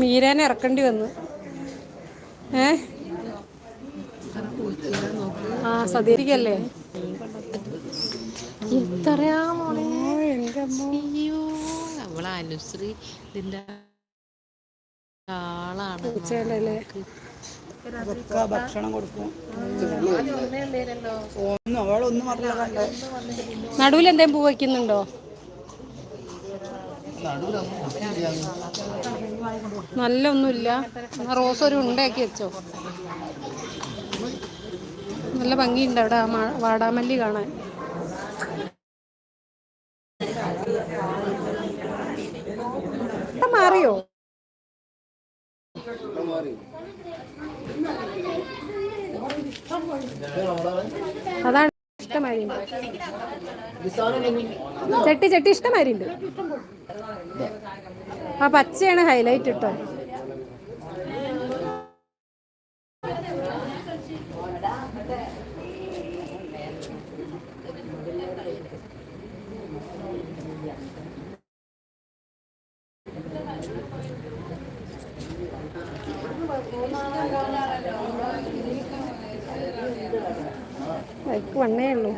മീരേനെ ഇറക്കേണ്ടി വന്ന്. ഏ? ആ സതീരിക്കല്ലേ? എത്രയാ മോളെ എന്റെ അമ്മ. അയ്യോ അവളെ അനുശ്രീ ഇതിന്റെ ആളാണ്. പൂച്ചേന്റെ നോക്ക്. അതൊക്കെ ഭക്ഷണം കൊടുക്കും. നടുവിൽ എന്തേലും പൂ വയ്ക്കുന്നുണ്ടോ? നല്ല ഒന്നുമില്ല എന്നാ റോസ് ഒരു ഉണ്ടാക്കി വെച്ചോ. നല്ല ഭംഗിയുണ്ട് അവിടെ വാടാമല്ലി കാണാൻ. മാറിയോ? അതാണ് ഇഷ്ടമായി ചട്ടി ചട്ടി ഇഷ്ടമാരി ഉണ്ട്. ആ പച്ചയാണ് ഹൈലൈറ്റ് ബൈക്ക് വണ്ണേ ഉള്ളൂ.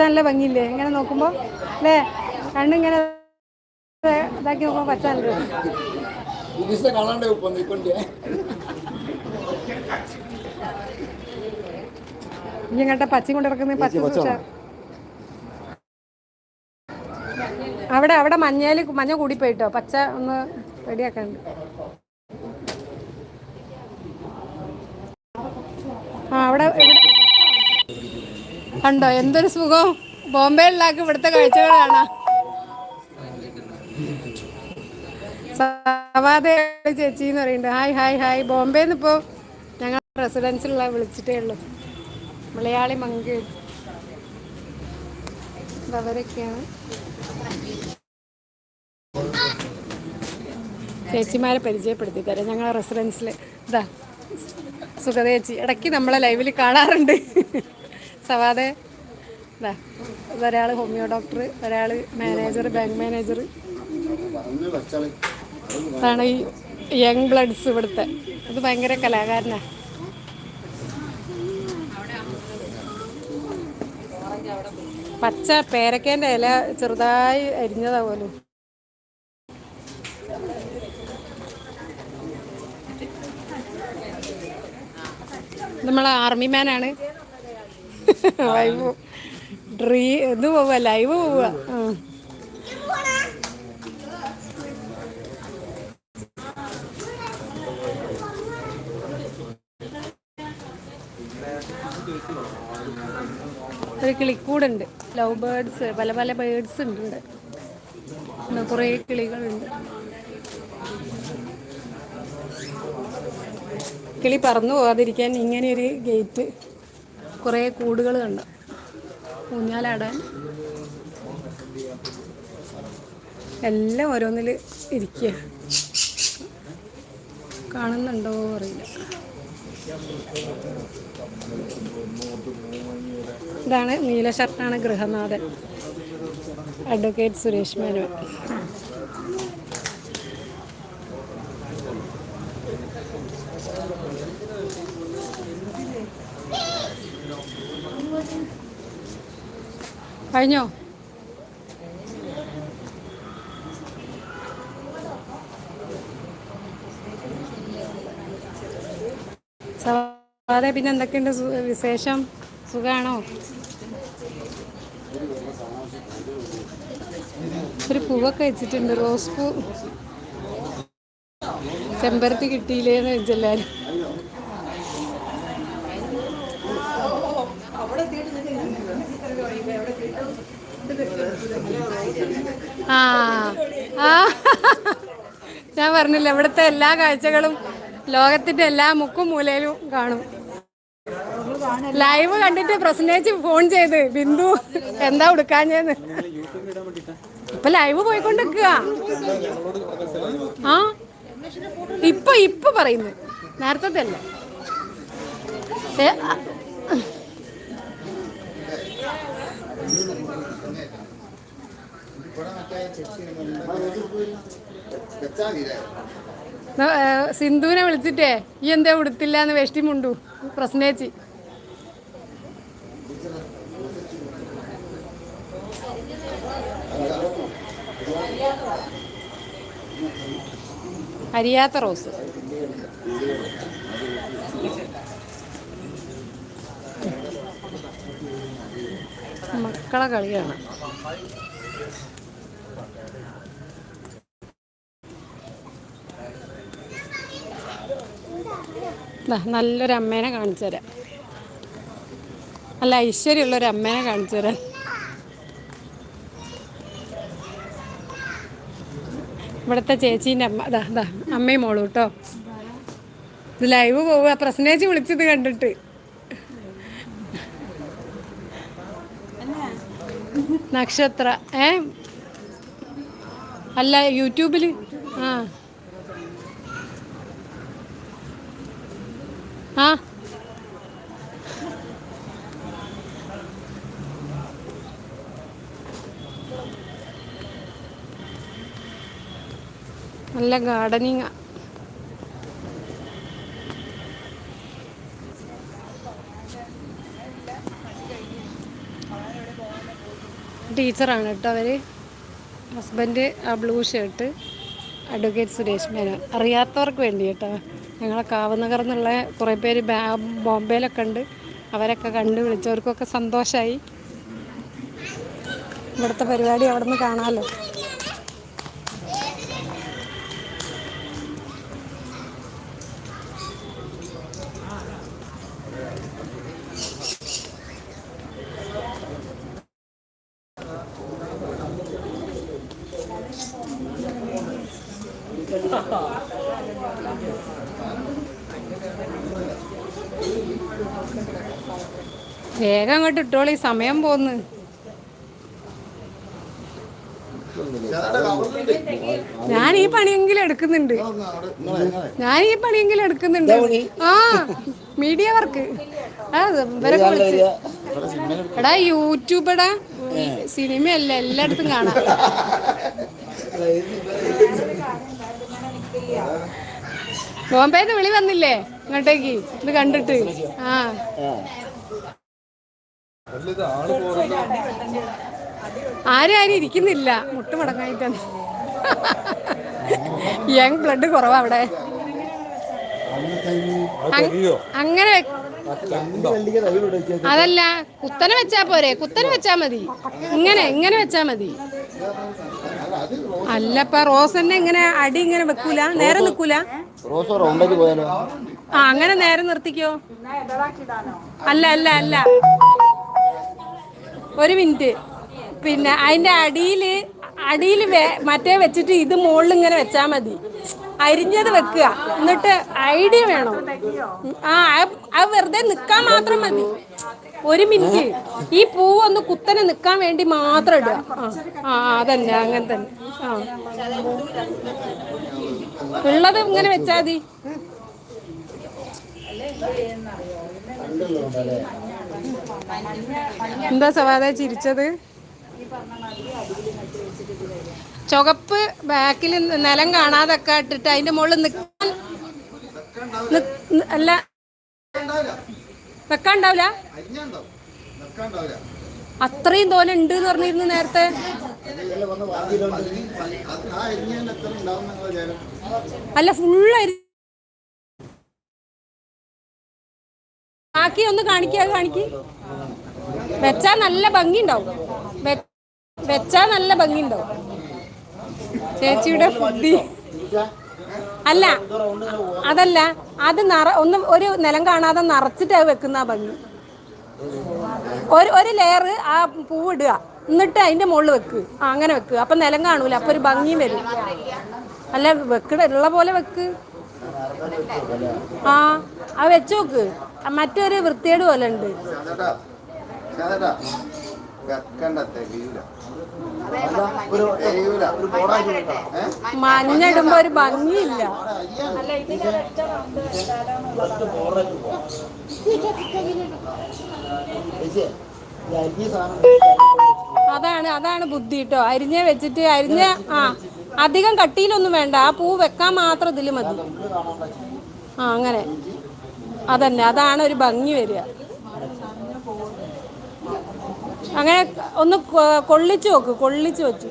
പച്ച നല്ല ഭംഗിയില്ലേ? ഇങ്ങനെ നോക്കുമ്പോൾ അല്ലേ? കണ്ണിങ്ങനെ ഇതാക്കി നോക്കുമ്പോൾ പച്ച നല്ല. പച്ച ഇനി ഇങ്ങോട്ടെ പച്ചയും കൊണ്ട് ഇറക്കുന്ന പച്ച. അവിടെ അവിടെ മഞ്ഞയിൽ മഞ്ഞ കൂടിപ്പോയിട്ടോ? പച്ച ഒന്ന് റെഡിയാക്കണ്ട്. ആ അവിടെ ഇവിടെ കണ്ടോ എന്തൊരു സുഖം. ബോംബെയിലാക്ക് ഇവിടുത്തെ കാഴ്ചകളാണ് ചേച്ചി എന്ന് പറയുന്നുണ്ട്. Hi hi hi. ബോംബെന്ന് ഇപ്പോൾ ഞങ്ങൾ റെസിഡൻസിലുള്ള വിളിച്ചിട്ടേ ഉള്ളൂ. മലയാളി മങ്ക്. അവരൊക്കെയാണ്. ചേച്ചിമാരെ പരിചയപ്പെടുത്തി തരാം. ഞങ്ങളെ റെസിഡൻസിൽ ഇതാ സുഖതേച്ചി ഇടയ്ക്ക് നമ്മളെ ലൈവിൽ കാണാറുണ്ട്. സവാദെ. ഇതാ ഒരാൾ ഹോമിയോ ഡോക്ടർ ഒരാൾ മാനേജർ ബാങ്ക് മാനേജർ അതാണ് ഈ യങ് ബ്ലഡ്സ് ഇവിടുത്തെ. അത് ഭയങ്കര കലാകാരനാ. പച്ച പേരക്കേന്റെ ഇല ചെറുതായി അരിഞ്ഞതാ പോലും. നമ്മളെ ആർമി മാനാണ്. ലൈവ് ഡ്രീ ഇത് പോവുക ലൈവ് പോവുക. ഒരു കിളിക്കൂടുണ്ട്. ലവ് ബേർഡ്സ് പല പല ബേർഡ്സ് ഉണ്ട്. കുറേ കിളികളുണ്ട്. കിളി പറന്നു പോകാതിരിക്കാൻ ഇങ്ങനെയൊരു ഗേറ്റ് കുറേ കൂടുകൾ കണ്ട്. ഊഞ്ഞാലാടാൻ. എല്ലാം ഓരോന്നിൽ ഇരിക്കുക. കാണുന്നുണ്ടോ അറിയില്ല. ഇതാണ് നീല ഷർട്ടാണ് ഗൃഹനാഥൻ. അഡ്വക്കേറ്റ് സുരേഷ് മേനോൻ. കഴിഞ്ഞോ? സവാദ പിന്നെ എന്തൊക്കെയുണ്ട് വിശേഷം? സുഖാണോ? ഒരു പൂവൊക്കെ വെച്ചിട്ടുണ്ട് റോസ് പൂ. ചെമ്പരത്തി കിട്ടിയില്ലേന്ന് വെച്ചെല്ലാരും ആ. ആ. ഞാൻ പറഞ്ഞില്ല ഇവിടുത്തെ എല്ലാ കാഴ്ചകളും ലോകത്തിന്റെ എല്ലാ മുക്കും മൂലയിലും കാണും. ലൈവ് കണ്ടിട്ട് പ്രസന്റേജ് ഫോൺ ചെയ്ത് ബിന്ദു എന്താ ഉടുക്കാഞ്ഞെന്ന്? ഇപ്പൊ ലൈവ് പോയിക്കൊണ്ടിരിക്കുക ആ. ഇപ്പൊ ഇപ്പൊ പറയുന്നു. നേരത്തെ അല്ല ആ, വെച്ചാ മതിയില്ലേ ന- ഏ, സിന്ധുവിനെ വിളിച്ചിട്ടേ ഈ എന്താ ഉടുത്തില്ല എന്ന് വേഷ്ടി മുണ്ടു പ്രശ്നേച്ചി. അരിയാത്ത റോസ്. മക്കളെ കളിയാണ്. നല്ലൊരു അമ്മേനെ കാണിച്ചു തരാം. നല്ല ഐശ്വര്യമുള്ളൊരു അമ്മേനെ കാണിച്ചു തരാം. ഇവിടുത്തെ ചേച്ചീന്റെ അമ്മ അതാ അതാ അമ്മയും മോളും കേട്ടോ. ഇത് ലൈവ് പോവുക. പ്രശ്നേച്ചി വിളിച്ചത് കണ്ടിട്ട്. നക്ഷത്ര ഏ? അല്ല യൂട്യൂബിൽ ആ. നല്ല ഗാർഡനിങ്. ടീച്ചറാണ് കേട്ടോ അവർ ഹസ്ബൻഡ് ആ blue shirt advocate Suresh Menon. അറിയാത്തവർക്ക് വേണ്ടി കേട്ടോ. ഞങ്ങളെ കാവനഗർ എന്നുള്ള കുറേ പേര് ബോംബെയിലൊക്കെ ഉണ്ട്. അവരൊക്കെ കണ്ട് വിളിച്ചവർക്കൊക്കെ സന്തോഷമായി ഇവിടുത്തെ പരിപാടി അവിടെ നിന്ന് കാണാമല്ലോ വേഗം അങ്ങോട്ട് ഇട്ടോളി സമയം പോന്ന്. ഞാൻ ഈ പണിയെങ്കിലും എടുക്കുന്നുണ്ട്. ഞാൻ ഈ പണിയെങ്കിലും എടുക്കുന്നുണ്ട്. ആ മീഡിയ വർക്ക് ഇവരൊക്കെ വിളിച്ച്. എടാ സിനിമയല്ല എല്ലായിടത്തും കാണാം. ബോംബെന്ന് വിളി വന്നില്ലേ? ഇങ്ങോട്ടേക്ക്. ഇത് കണ്ടിട്ട്. ആ. ആരും ആരും ഇരിക്കുന്നില്ല. മുട്ട് മടങ്ങായിട്ടാണ്. യങ് ബ്ലഡ് കുറവാ അവിടെ. അങ്ങനെ അതല്ല കുത്തനെ വെച്ചാ പോരെ. കുത്തനെ വെച്ചാ മതി. ഇങ്ങനെ ഇങ്ങനെ വെച്ചാ മതി. അല്ലപ്പ റോസ് തന്നെ ഇങ്ങനെ അടി ഇങ്ങനെ വെക്കൂല? നേരെ നിക്കൂല? ആ അങ്ങനെ നേരെ നിർത്തിക്കോ. അല്ല അല്ല അല്ല. ഒരു മിനിറ്റ്. പിന്നെ അതിന്റെ അടിയിൽ അടിയിൽ മറ്റേ വെച്ചിട്ട് ഇത് മുകളിൽ ഇങ്ങനെ വെച്ചാ മതി. അരിഞ്ഞത് വെക്കുക. എന്നിട്ട് ഐഡിയ വേണം. ആ അത് വെറുതെ നിക്കാൻ മാത്രം മതി. ഒരു മിനിറ്റ്. ഈ പൂ ഒന്ന് കുത്തനെ നിക്കാൻ വേണ്ടി മാത്രം ഇടുക. ആ ആ അതന്നെ അങ്ങനെ തന്നെ. ആ. ഉള്ളത് ഇങ്ങനെ വെച്ചാ മതി. എന്താ സവാദ ചിരിച്ചത്? ചുവപ്പ് ബാക്കിൽ നിലം കാണാതൊക്കെ ഇട്ടിട്ട് അതിന്റെ മുകളിൽ നിൽക്കാൻ അല്ല. വെക്കാണ്ടാവില്ല? അത്രയും തോനെ ഉണ്ട് എന്ന് പറഞ്ഞിരുന്നു നേരത്തെ. അല്ല ഫുള്ള് ബാക്കി ഒന്ന് കാണിക്കാ കാണിക്കി. വെച്ചാ നല്ല ഭംഗി ഉണ്ടാവും വെച്ചാ നല്ല ഭംഗി ഉണ്ടാവും ചേച്ചിയുടെ ബുദ്ധി അല്ല അതല്ല അത് നിറ ഒന്ന് ഒരു നിലം കാണാതെ നിറച്ചിട്ട് അത് വെക്കുന്ന ഭംഗി. ഒരു ഒരു ലെയർ ആ പൂവ് ഇടുക എന്നിട്ട് അതിന്റെ മുകളിൽ വെക്ക്. അങ്ങനെ വെക്ക്. അപ്പൊ നിലം കാണൂല. അപ്പൊ ഒരു ഭംഗിയും വരും. അല്ല വെക്കട ഉള്ള പോലെ വെക്ക്. ആ അത് വെച്ചോക്ക് മറ്റൊരു വൃത്തിയേട് പോലെ ഉണ്ട്? മഞ്ഞിടുമ്പോ ഒരു ഭംഗിയില്ല. അതാണ് അതാണ് ബുദ്ധി കേട്ടോ അരിഞ്ഞ വെച്ചിട്ട് അരിഞ്ഞ ആ. അധികം കട്ടിയിലൊന്നും വേണ്ട. ആ പൂ വെക്കാൻ മാത്രം ഇതിൽ മതി. ആ അങ്ങനെ. അതന്നെ. അതാണ് ഒരു ഭംഗി വരിക. അങ്ങനെ ഒന്ന് കൊള്ളിച്ചു നോക്ക്. കൊള്ളിച്ച് വെച്ചു.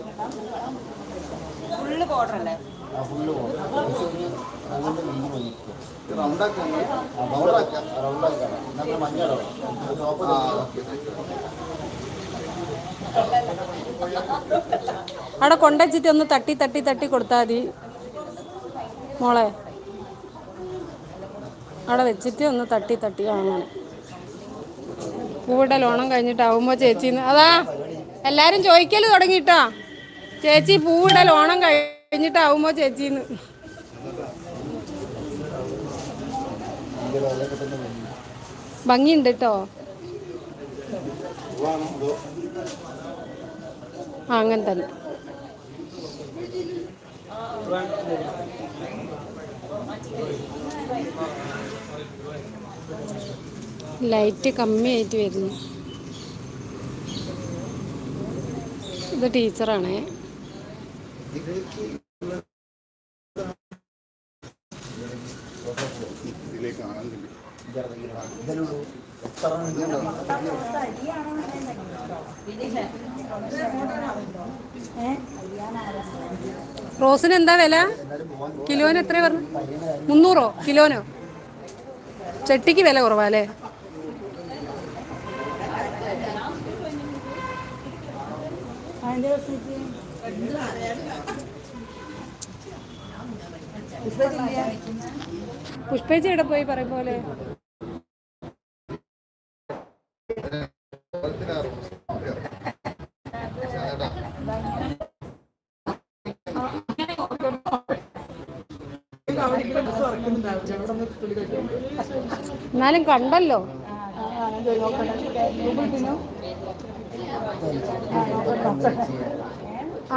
റൗണ്ടാക്കി. അവിടെ കൊണ്ടുവച്ചിട്ട് ഒന്ന് തട്ടി തട്ടി തട്ടി കൊടുത്താൽ മതി. മോളെ. അവിടെ വെച്ചിട്ട് ഒന്ന് തട്ടി തട്ടി അങ്ങനെ പൂവിടെ ലോണം കഴിഞ്ഞിട്ടാവുമ്പോൾ ചേച്ചിന്ന്. അതാ എല്ലാവരും ചോദിക്കൽ തുടങ്ങിയിട്ടാ ചേച്ചി പൂവിടെ ലോണം കഴിഞ്ഞിട്ടാവുമ്പോൾ ചേച്ചിന്ന്. ഭംഗിയുണ്ട് കേട്ടോ ആ അങ്ങനെ തന്നെ ലൈറ്റ് കമ്മിയായിട്ട് വരുന്നു. ഇത് ടീച്ചറാണേ റോസിന് എന്താ വില? കിലോന് എത്ര പറഞ്ഞു? മുന്നൂറോ? കിലോനോ? ചെട്ടിക്ക് വില കുറവാല്ലേ പുഷ്പേച്ചി എവിടെ പോയി പറയും പോലെ എന്നാലും കണ്ടല്ലോ.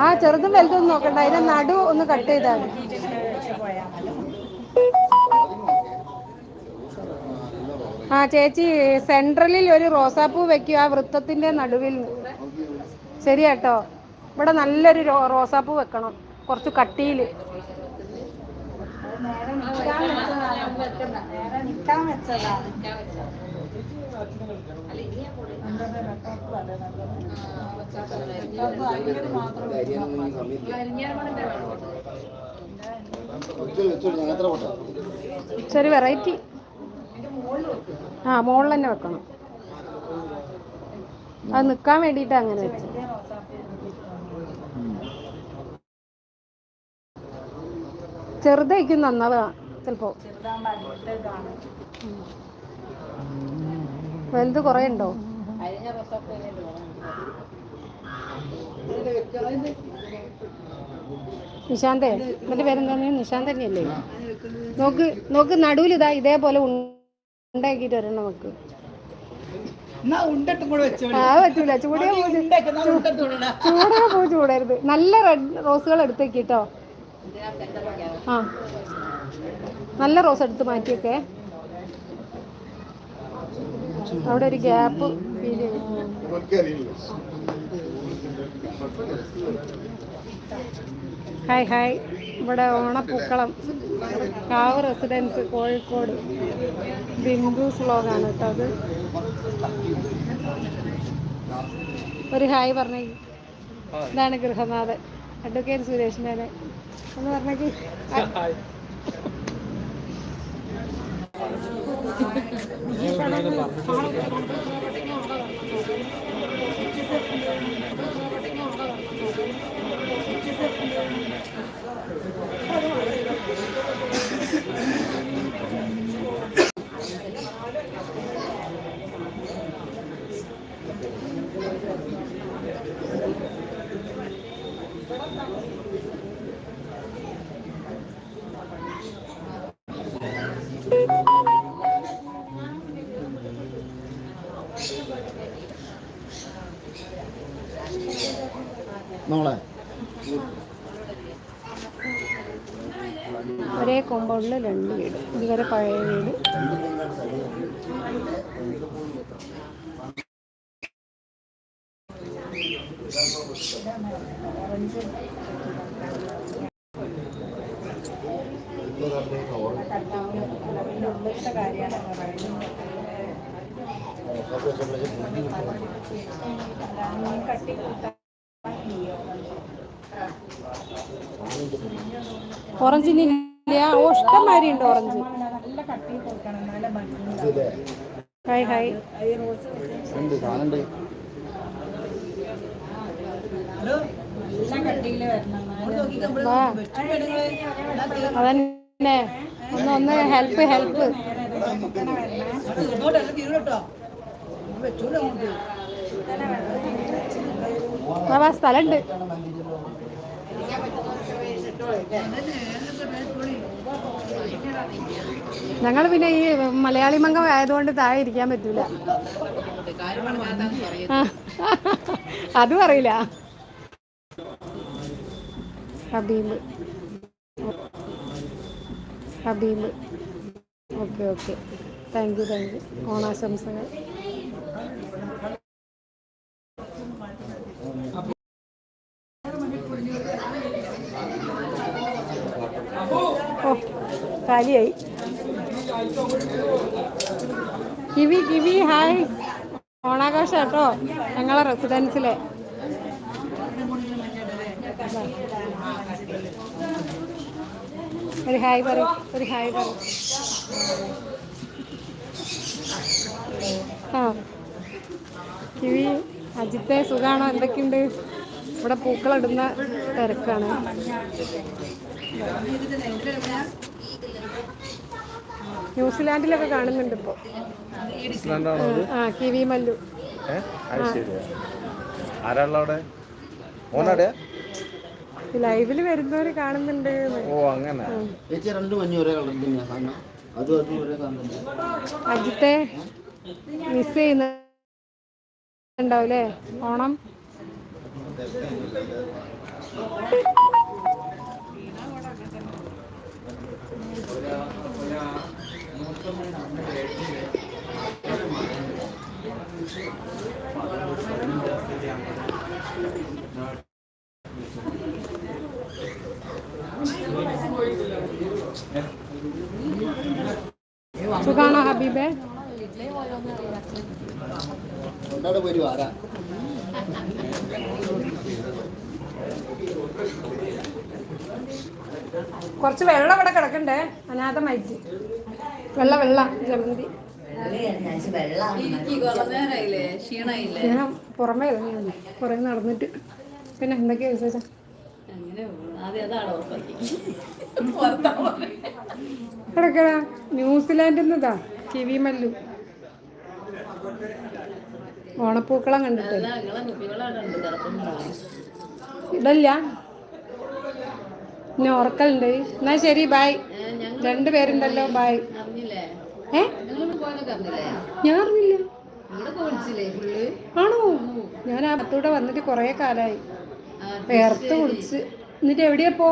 ആ ചെറുതും വലുതും നോക്കണ്ട. അതിന്റെ നടു ഒന്ന് കട്ട് ചെയ്താൽ ആ ചേച്ചി സെൻട്രലിൽ ഒരു റോസാപ്പൂ വെക്കുക ആ വൃത്തത്തിന്റെ നടുവിൽ. ശരിയാട്ടോ? ഇവിടെ നല്ലൊരു റോസാപ്പൂ വെക്കണം. കുറച്ച് കട്ടിയിൽ ചെറിയ വെറൈറ്റി ആ മുകളിൽ തന്നെ വെക്കണം. അത് നിൽക്കാൻ വേണ്ടിയിട്ട് അങ്ങനെ വെച്ചു ചെറുതായിരിക്കും നന്നതാണ് ചിലപ്പോ. വലുത് കുറേ ഉണ്ടോ നിശാന്തേ എന്നിട്ട് പേരെന്താന്ന്? നിശാന്ത് തന്നെയല്ലേ? നോക്ക് നോക്ക് നടുവിൽ ഇതാ ഇതേപോലെ ഉണ്ടാക്കിയിട്ട് വരണം നമുക്ക്. പറ്റൂല. ചൂടിയ പൂ ചൂടരുത്. നല്ല റെഡ് റോസുകൾ എടുത്തേക്ക് കേട്ടോ. ആ. നല്ല റോസ് എടുത്ത് മാറ്റിയൊക്കെ. അവിടെ ഒരു ഗ്യാപ്പ് ഫീൽ ഹായ് ഹായ് ഇവിടെ ഓണപ്പൂക്കളം. കാവ് റെസിഡൻസ് കോഴിക്കോട്. ബിന്ദു സ്ലോഗാണ് കേട്ടോ അത്. ഒരു ഹായ് പറഞ്ഞേ ഇതാണ് ഗൃഹനാഥൻ. അഡ്വക്കേറ്റ് സുരേഷ് എന്ന് പറഞ്ഞത് മോളെ. ഒരേ കോമ്പൗണ്ടിൽ രണ്ട് വീട്. ഇതുവരെ പഴയ വീട്. ഓറഞ്ചിന് ഇല്ല. ഓ ഇഷ്ടംമാരി ഉണ്ട് ഓറഞ്ച്. Hi hi. അതന്നെ. ഒന്ന് ഒന്ന് ഹെൽപ്പ് ഹെൽപ്പ് ആ സ്ഥലമുണ്ട്. ഞങ്ങൾ പിന്നെ ഈ മലയാളി മംഗം ആയതുകൊണ്ട് താഴെ ഇരിക്കാൻ പറ്റൂല. അതും പറയില്ല Habib. Habib. Okay okay. Thank you thank you ഓണാശംസകൾ. കാലിയായി. Kiwi kiwi hi. ഓണാഘോഷം കേട്ടോ ഞങ്ങളെ റെസിഡൻസിലെ ഒരു ഹായ് പറ ഒരു ഹായ് പറ ആ. കിവി അജിത്തെ സുഖാണോ? എന്തൊക്കെയുണ്ട്? ഇവിടെ പൂക്കളിടുന്ന തിരക്കാണ്. ന്യൂസിലാൻഡിലൊക്കെ കാണുന്നുണ്ട് ഇപ്പോൾ ആ കിവി മല്ലു. ലൈവിൽ വരുന്നവര് കാണുന്നുണ്ട്. ഓ അങ്ങനെ. അജിത്തെ മിസ് ചെയ്യുന്നുണ്ടാവൂലേ ഓണം? സുഖാണോ ഹബീബേ? കൊണ്ടാടെ പോയി കുറച്ച് വെള്ളം ഇവിടെ കിടക്കണ്ടേ? അനാഥമായിട്ട് വെള്ള വെള്ള ജമന്തി. ഞാൻ പുറമേ ഇറങ്ങി കുറേ നടന്നിട്ട്. പിന്നെ എന്തൊക്കെയാ വിശേഷം? കിടക്കട ന്യൂസിലാൻഡിൽ നിന്നതാ കിവി മല്ലു. ഓണപ്പൂക്കളം കണ്ടിട്ട്. ഇടല്ല. പിന്നെ ഉറക്കലുണ്ട്. എന്നാ ശരി ബായ് രണ്ട് പേരുണ്ടല്ലോ ബായ് ഏ? ഞാൻ അറിഞ്ഞില്ല. ആണോ? ഞാൻ ആ പത്തൂടെ വന്നിട്ട് കുറേ കാലായി. വേർത്ത് കുടിച്ച്. എന്നിട്ട് എവിടെയാ പോ?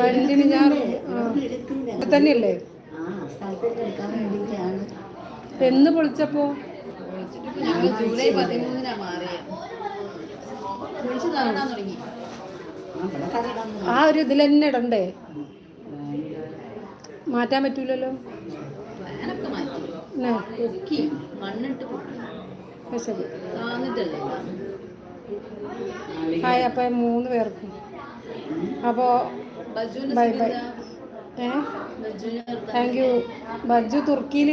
വണ്ടിന് ഞാൻ. തന്നെയല്ലേ എന്ന് പൊളിച്ചപ്പോ? വിളിച്ചിട്ട് ഞങ്ങൾ ജൂലൈ പതിമൂന്നിനാ മാറിയത് വിളിച്ച് തുടങ്ങി. ആ ഒരു ഇതിൽ തന്നെ ഇടണ്ടേ? മാറ്റാൻ പറ്റൂലല്ലോ? മാറ്റി. പൊക്കി മണ്ണിട്ട് പൊക്കി. അത് ശരി. താന്നിട്ടല്ലേ ഹായ് അപ്പൊ മൂന്ന് പേർക്കും. അപ്പോ ബജുവിന്റെ ബൈ ബൈ. ഏ? Thank you. ബജ്ജു തുർക്കിയിൽ